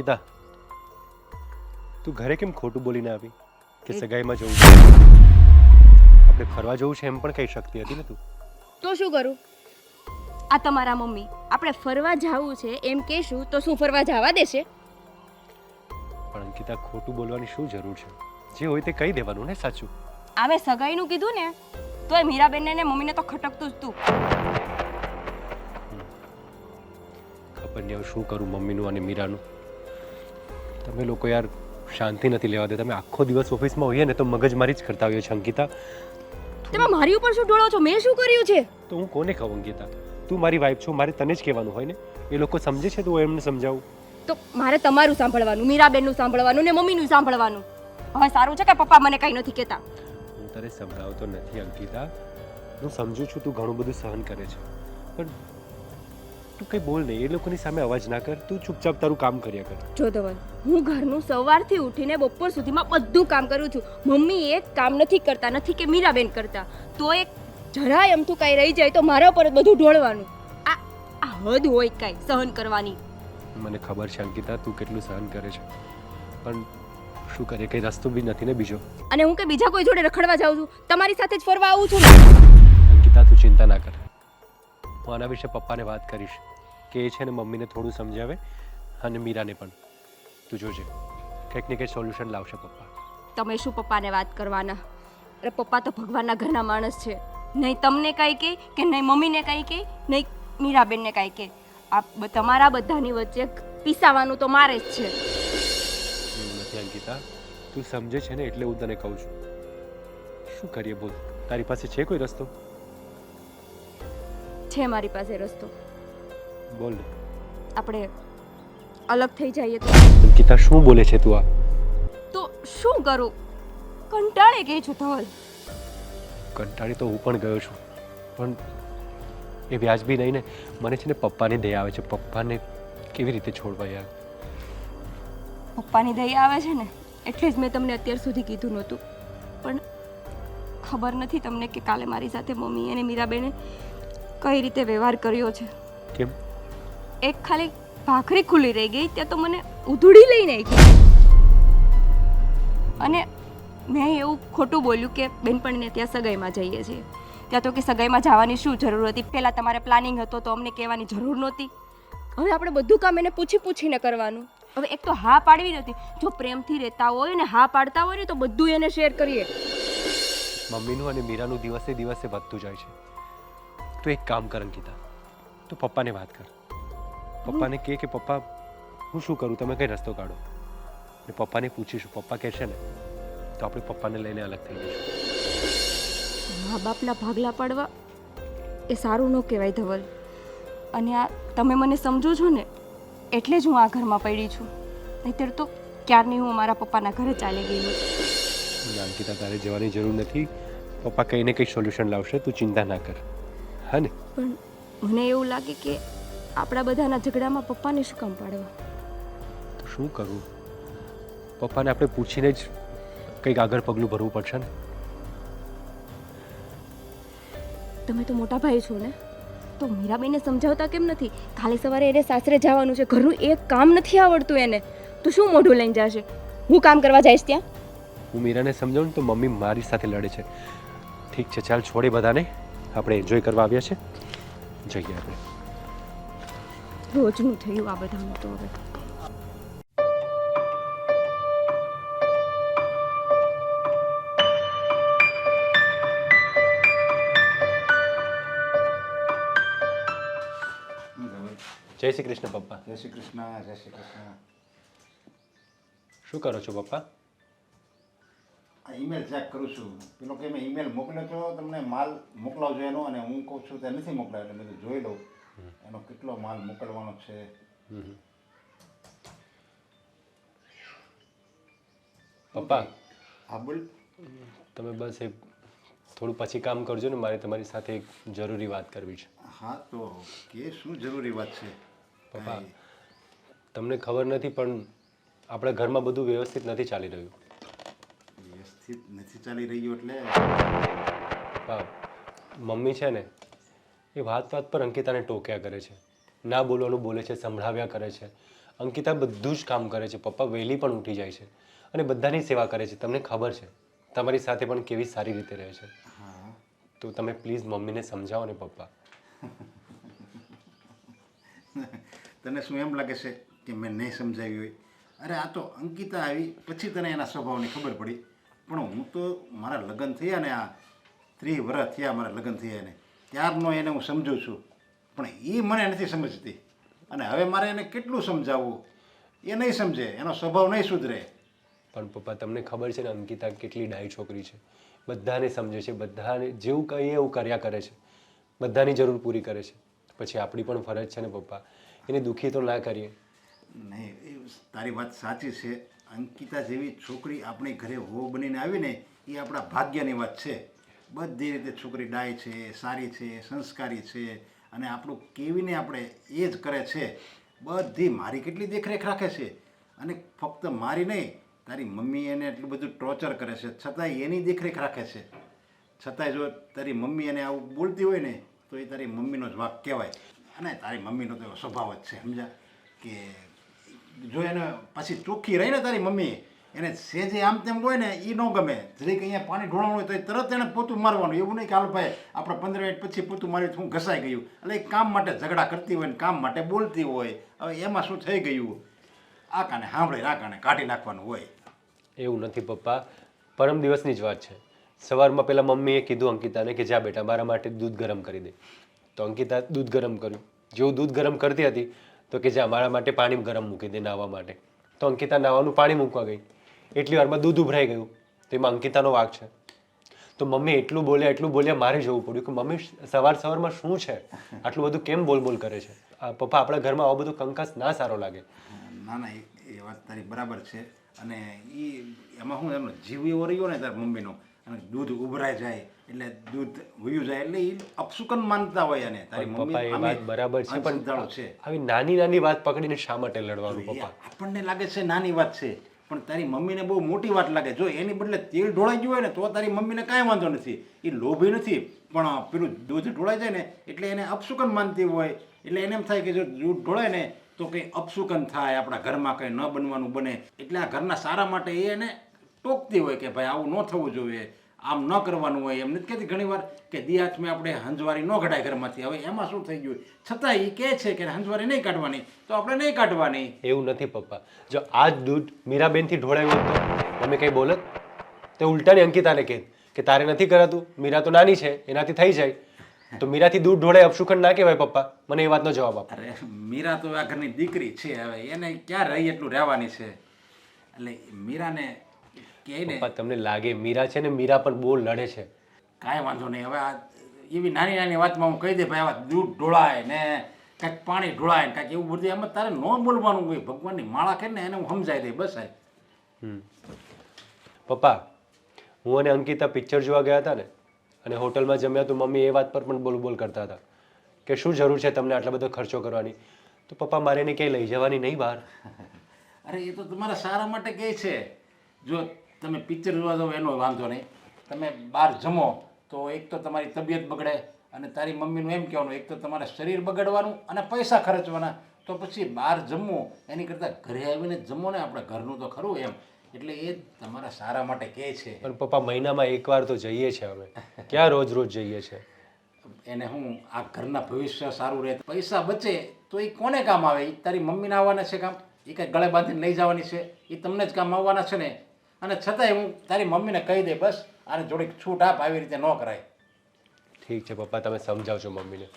અંકિતા તું ઘરે કેમ ખોટું બોલીને આવી કે સગાઈમાં જવું છે? આપણે ફરવા જવું છે એમ પણ કહી શકતી હતી ને તું? તો શું કરું? આ તમારા મમ્મી આપણે ફરવા જવું છે એમ કહેશું તો શું ફરવા જવા દેશે? પણ અંકિતા ખોટું બોલવાની શું જરૂર છે? જે હોય તે કહી દેવાનું ને સાચું. આવે સગાઈનું કીધું ને તો એ મીરાબેનને ને મમ્મીને તો ખટકતું જ તું. ખબર નહીં હવે શું કરું મમ્મીનું અને મીરાનું. તમે લોકો યાર શાંતિ નથી લેવા દે તમે આખો દિવસ ઓફિસમાં હોઈએ ને તો મગજમારી જ કરતા હોઈએ છે અંકિતા. તમે મારી ઉપર શું ઢોળો છો? મેં શું કર્યું છે? તો હું કોને કહું અંકિતા? તું મારી વાઈફ છો મારે તને જ કહેવાનું હોય ને? એ લોકો સમજે છે તો હું એમને સમજાવું? તો મારે તમારું સાંભળવાનું મીરાબેનનું સાંભળવાનું ને મમ્મીનું સાંભળવાનું. હવે સારું છે કે પપ્પા મને કંઈ નથી કહેતા? હું તને સમજાવતો નથી અંકિતા. હું સમજુ છું તું ઘણું બધું સહન કરે છે. પણ તું કંઈ બોલ નહીં એ લોકોની સામે અવાજ ના કર તું ચૂપચાપ તારું કામ કર્યા કર. જો ધવલ હું ઘરનું સવારથી ઉઠીને બપોર સુધીમાં બધું કામ કરું છું. મમ્મી એક કામ નથી કરતા નથી કે મીરાબેન કરતા. તો એક જરાય અમથું કાંઈ રહી જાય તો મારા પર બધું ઢોળવાનું. આ આ હદ હોય કાંઈ સહન કરવાની. મને ખબર છે અંકિતા તું કેટલું સહન કરે છે. પણ શું કરે કંઈ રસ્તો બી નથી ને બીજો? અને હું કે બીજા કોઈ જોડે રખડવા જાઉં છું? તમારી સાથે જ ફરવા આવું છું અંકિતા તું ચિંતા ના કર. હું આના વિશે પપ્પાને વાત કરીશ. કે એ છે ને મમ્મીને થોડું સમજાવે અને મીરાને પણ. તું જોજે. કંઈક ને કંઈક સોલ્યુશન લાવશે પપ્પા. તમે શું પપ્પાને વાત કરવાના? અરે પપ્પા તો ભગવાનના ઘરના માણસ છે. નહીં તમને કાંઈ કહે કે નહીં મમ્મીને કાંઈ કહે નહીં મીરાબેનને કાંઈ કહે. આ તમારા બધાની વચ્ચે પીસાવાનું તો મારે જ છે. નથી અંકિતા. તું સમજે છે ને એટલે હું તને કહું છું. શું કરીએ બોલ. તારી પાસે છે કોઈ રસ્તો? છે મારી પાસે રસ્તો. બોલ. આપણે અલગ થઈ જઈએ તો. અંકિતા શું બોલે છે તું આ? તો શું કરું? કંટાળે ગઈ છું ધવલ કંટાળી તો હું પણ ગયો છું. પણ એ વ્યાજબી નહીં ને મને છે ને પપ્પાની દયા આવે છે. પપ્પાને કેવી રીતે છોડવા યાર? પપ્પાની દયા આવે છે ને એટલે જ મેં તમને અત્યાર સુધી કીધું નહોતું. પણ ખબર નથી તમને કે કાલે મારી સાથે મમ્મી અને મીરાબેને કઈ રીતે વ્યવહાર કર્યો છે? કેમ? એક ખાલી ભાખરી ખુલ્લી રહી ગઈ ત્યાં તો મને ઉધડી લઈને આવી અને મેં એવું ખોટું બોલ્યું કે બેનપણીને ત્યાં સગાઈમાં જઈએ છીએ. ત્યાં તો કે સગાઈમાં જવાની શું જરૂર હતી? પહેલાં તમારે પ્લાનિંગ હતો તો અમને કહેવાની જરૂર નહોતી. હવે આપણે બધું કામ એને પૂછી પૂછીને કરવાનું. હવે એક તો હા પાડવી નથી જો પ્રેમથી રહેતા હોય ને હા પાડતા હોય ને તો બધું એને શેર કરીએ. મમ્મીનું અને મીરાનું દિવસે દિવસે વધતું જાય છે. તું એક કામ કર અંકિતા તું પપ્પાને વાત કર પપ્પાને કહે કે પપ્પા હું શું કરું? તમે કઈ રસ્તો કાઢો? ને પપ્પાને પૂછીશું. પપ્પા કહેશે ને તો આપણે પપ્પાને લઈને અલગ થઈ જઈશું. મા બાપના ભાગલા પાડવા એ સારું ન કહેવાય ધવલ. અને આ તમે મને સમજો છો ને એટલે જ હું આ ઘરમાં પડી છું. નહીતર તો ક્યારની હું મારા પપ્પાના ઘરે ચાલી ગઈ અંકિતા તારે જવાની જરૂર નથી. પપ્પા કંઈ ને કંઈ સોલ્યુશન લાવશે તું ચિંતા ના કર. હા ને? પણ મને એવું લાગે કે આપણા બધાના ઝઘડામાં પપ્પાને શું કામ પાડવા? તો શું કરવું પપ્પાને આપણે પૂછીને જ કંઈક આગળ પગલું ભરવું પડશે ને? તમે તો મોટા ભાઈ છો ને? તો મીરાબેનને સમજાવતા કેમ નથી? કાલે સવારે એને સાસરે જવાનું છે. ઘરનું એક કામ નથી આવડતું એને. તો શું મોઢું લઈને જશે? હું કામ કરવા જઈશ ત્યાં? હું મીરાને સમજાવું ને તો મમ્મી મારી સાથે લડે છે. ઠીક છે ચાલ છોડે બધાને. આપણે એન્જોય કરવા આવ્યા છે? જઈએ આપણે રોજનું થયું આ બધાનું તો હવે. જય શ્રી કૃષ્ણ પપ્પા. જય શ્રી કૃષ્ણ જય શ્રી કૃષ્ણ. શું કરો છો પપ્પા? ઈમેલ ચેક કરું છું. પેલો કે મેં ઈમેલ મોકલ્યો તો તમને માલ મોકલાવજો એનો અને હું કહું છું તે નથી મોકલાવ્યો એટલે મેં જોઈ લઉં. એનો કેટલો માલ મોકલવાનો છે. પપ્પા હા બોલ. તમે બસ એક થોડું પછી કામ કરજો ને મારે તમારી સાથે એક જરૂરી વાત કરવી છે. હા તો કે શું જરૂરી વાત છે? પપ્પા તમને ખબર નથી પણ આપણા ઘરમાં બધું વ્યવસ્થિત નથી ચાલી રહ્યું. વ્યવસ્થિત નથી ચાલી રહ્યું એટલે પપ્પા મમ્મી છે ને એ વાત વાત પર અંકિતાને ટોક્યા કરે છે. ના બોલવાનું બોલે છે સંભળાવ્યા કરે છે. અંકિતા બધું જ કામ કરે છે. પપ્પા વહેલી પણ ઉઠી જાય છે અને બધાની સેવા કરે છે. તમને ખબર છે તમારી સાથે પણ કેવી સારી રીતે રહે છે. હા. તો તમે પ્લીઝ મમ્મીને સમજાવો ને પપ્પા. તને શું એમ લાગે છે કે મેં નહીં સમજાવી હોય? અરે આ તો અંકિતા આવી પછી તને એના સ્વભાવની ખબર પડી. પણ હું તો મારા લગ્ન થયા ને આ ત્રીસ વર્ષ થયા મારા લગ્ન થયા ને ત્યારનો એને હું સમજું છું. પણ એ મને નથી સમજતી. અને હવે મારે એને કેટલું સમજાવવું? એ નહીં સમજે. એનો સ્વભાવ નહીં સુધરે. પણ પપ્પા તમને ખબર છે ને અંકિતા કેટલી ડાય છોકરી છે? બધાને સમજે છે. બધાને જેવું કહીએ એવું કર્યા કરે છે. બધાની જરૂર પૂરી કરે છે. પછી આપણી પણ ફરજ છે ને પપ્પા. એને દુઃખી તો ના કરીએ. નહીં તારી વાત સાચી છે. અંકિતા જેવી છોકરી આપણી ઘરે હો બનીને આવીને એ આપણા ભાગ્યની વાત છે. બધી રીતે છોકરી ડાય છે, સારી છે, સંસ્કારી છે અને આપણું કેવીને આપણે એ જ કરે છે. બધી મારી કેટલી દેખરેખ રાખે છે. અને ફક્ત મારી નહીં, તારી મમ્મી એને એટલું બધું ટોર્ચર કરે છે. છતાંય એની દેખરેખ રાખે છે. છતાંય જો તારી મમ્મી એને આવું બોલતી હોય ને, તો એ તારી મમ્મીનો જ વાક કહેવાય. અને તારી મમ્મીનો તો એવો સ્વભાવ જ છે સમજા કે જો એને પાછી ચોખ્ખી રહી ને તારી મમ્મી, એને સેજે આમ તેમ હોય ને એ ન ગમે. જરીક અહીંયા પાણી ઢોળાવવું હોય તો તરત એને પોતું મારવાનું. એવું નહીં કે હાલ ભાઈ, આપણે પંદર મિનિટ પછી પોતું માર્યું હું ઘસાઈ ગયું. એટલે એ કામ માટે ઝઘડા કરતી હોય ને કામ માટે બોલતી હોય. હવે એમાં શું થઈ ગયું? આ કાને સાંભળે આ કાને કાઢી નાખવાનું હોય. એવું નથી પપ્પા. પરમ દિવસની જ વાત છે. સવારમાં પહેલાં મમ્મીએ કીધું અંકિતાને કે, જા બેટા, મારા માટે દૂધ ગરમ કરી દે. તો અંકિતા દૂધ ગરમ કર્યું. જેવું દૂધ ગરમ કરતી હતી તો કે જે અમારા માટે પાણી ગરમ મૂકી દે નાહવા માટે. તો અંકિતા નાહવાનું પાણી મૂકવા ગઈ. એટલી વારમાં દૂધ ઉભરાઈ ગયું. તો એમાં અંકિતાનો વાક છે. તો મમ્મી એટલું બોલ્યા એટલું બોલ્યા મારે જવું પડ્યું કે મમ્મી સવાર સવારમાં શું છે? આટલું બધું કેમ બોલ બોલ કરે છે? પપ્પા આપણા ઘરમાં આવો બધું કંકાસ ના સારો લાગે. ના ના, એ વાત તારી બરાબર છે. અને એ એમાં શું એમનો જીવ એવો રહ્યો ને તારા મમ્મીનો, અને દૂધ ઉભરાઈ જાય એટલે દૂધ વયું જાય એટલે એ અપસુકન માનતા હોય અને તારી મમ્મી પપ્પા એ વાત બરાબર છે પણ છે. આવી નાની નાની વાત પકડીને શા માટે લડવાનું પપ્પા? આપણને લાગે છે નાની વાત છે પણ તારી મમ્મીને બહુ મોટી વાત લાગે. જો એની બદલે તેલ ઢોળાઈ ગયું હોય ને તો તારી મમ્મીને કાંઈ વાંધો નથી. એ લોભી નથી પણ પેલું દૂધ ઢોળાઈ જાય ને એટલે એને અપશુકન માનતી હોય. એટલે એને એમ થાય કે જો દૂધ ઢોળાય ને તો કંઈ અપશુકન થાય આપણા ઘરમાં કંઈ ન બનવાનું બને. એટલે આ ઘરના સારા માટે એને ટોકતી હોય કે ભાઈ આવું ન થવું જોઈએ. આમ ન કરવાનું હોય એમ નથી કહેતી. ઘણીવાર કે કે દિયાથમાં આપણે હંજવારી ન કઢાય ઘરમાંથી. હવે એમાં શું થઈ ગયું? છતાં એ કહે છે કે હંજવારી નહીં કાઢવાની. તો આપણે નહીં કાઢવાની. એવું નથી પપ્પા. જો આ જ દૂધ મીરાબેનથી ઢોળાયું હોત તો? તમે કંઈ બોલત તે ઉલટાની અંકિતાને કહે કે તારે નથી કરાતું. મીરા તો નાની છે એનાથી થઈ જાય. તો મીરાથી દૂધ ઢોળાય અપશુકન ના કહેવાય પપ્પા. મને એ વાતનો જવાબ આપો. અરે મીરા તો આ ઘરની દીકરી છે હવે. એને ક્યાં રહી એટલું રહેવાની છે? એટલે મીરાને કહે ને? પપ્પા તમને લાગે મીરા છે ને મીરા પણ બહુ લડે છે. કાંઈ વાંધો નહીં. હવે આ એવી નાની નાની વાતમાં હું કહી દે ભાઈ આવા દૂધ ઢોળાય ને કાંઈક પાણી ઢોળાય ને કાંઈક એવું બધું એમાં તારે ન બોલવાનું હોય. ભગવાનની માળા કે ને એને હું સમજાવી દઈ બસ. પપ્પા હું અને અંકિતા પિક્ચર જોવા ગયા હતા ને અને હોટલમાં જમ્યા તો મમ્મી એ વાત પર પણ બોલ બોલ કરતા હતા કે શું જરૂર છે તમને આટલા બધો ખર્ચો કરવાની? તો પપ્પા મારે એને ક્યાંય લઈ જવાની નહીં બહાર. અરે એ તો તમારા સારા માટે કહે છે. જો તમે પિક્ચર જોવા જાઓ એનો વાંધો નહીં. તમે બહાર જમો તો એક તો તમારી તબિયત બગડે અને તારી મમ્મીનું એમ કહેવાનું એક તો તમારે શરીર બગડવાનું અને પૈસા ખર્ચવાના. તો પછી બહાર જમવું એની કરતાં ઘરે આવીને જમો ને આપણે ઘરનું તો ખરું એમ. એટલે એ તમારા સારા માટે કહે છે. પણ પપ્પા મહિનામાં એકવાર તો જઈએ છે અમે. ક્યાં રોજ રોજ જઈએ છે? એને હું આ ઘરના ભવિષ્ય સારું રહે પૈસા બચે તો એ કોને કામ આવે? એ તારી મમ્મીને આવવાના છે કામ? એ કાંઈ ગળે બાંધીને લઈ જવાની છે? એ તમને જ કામ આવવાના છે ને? અને છતાંય હું તારી મમ્મીને કહી દે બસ આને જોડે છૂટ આપ આવી રીતે ન કરાય. ઠીક છે પપ્પા તમે સમજાવજો મમ્મીને.